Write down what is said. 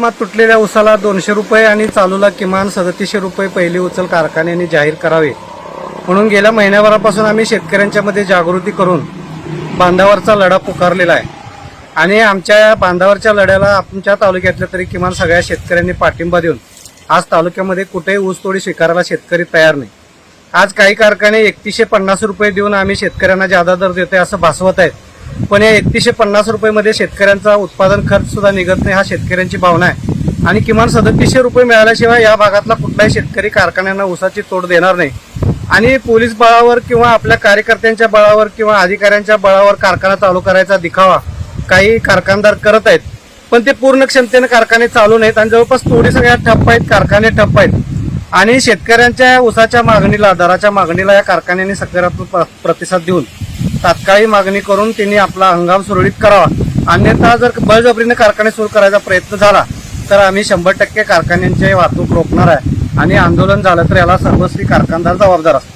तुटलेल्या उसाला दोनशे रुपये आणि चालूला किमान सदतीसशे रुपये पहिली उचल कारखान्याने जाहीर करावे. म्हणून गेल्या महिन्याभरापासून आम्ही शेतकऱ्यांच्या मध्ये जागृती करून बांधावरचा लढा पुकारलेला आहे. आणि आमच्या बांधावरच्या लढ्याला आमच्या तालुक्यातल्या तरी किमान सगळ्या शेतकऱ्यांनी पाठिंबा देऊन आज तालुक्यामध्ये कुठेही ऊसतोडी स्वीकारायला शेतकरी तयार नाही. आज काही कारखाने एकतीसशे पन्नास रुपये देऊन आम्ही शेतकऱ्यांना जादा दर देतोय असं भासवत आहेत. पण या एकतीसशे पन्नास रुपयेमध्ये शेतकऱ्यांचा उत्पादन खर्च सुद्धा निघत नाही हा शेतकऱ्यांची भावना आहे. आणि किमान सदतीसशे रुपये मिळाल्याशिवाय या भागातला कुठलाही शेतकरी कारखान्यांना ऊसाची तोड देणार नाही. आणि पोलीस बळावर किंवा आपल्या कार्यकर्त्यांच्या बळावर किंवा अधिकाऱ्यांच्या बळावर कारखाना चालू करायचा दिखावा काही कारखानदार करत आहेत. पण ते पूर्ण क्षमतेने कारखाने चालू नाहीत आणि जवळपास थोडी सगळ्या ठप्प आहेत कारखाने ठप्प आहेत. आणि शेतकऱ्यांच्या ऊसाच्या मागणीला दराच्या मागणीला या कारखान्यांनी सकारात्मक प्र- प्रतिसाद देऊन तात्काळी मागणी करून त्यांनी आपला हंगाम सुरळीत करावा. अन्यथा जर बळजबरीने कारखाने सुरू करायचा प्रयत्न झाला तर आम्ही शंभर टक्के कारखान्यांची वाहतूक रोखणार आहे. आणि आंदोलन झालं तर याला सर्वस्वी कारखानदार जबाबदार असतो.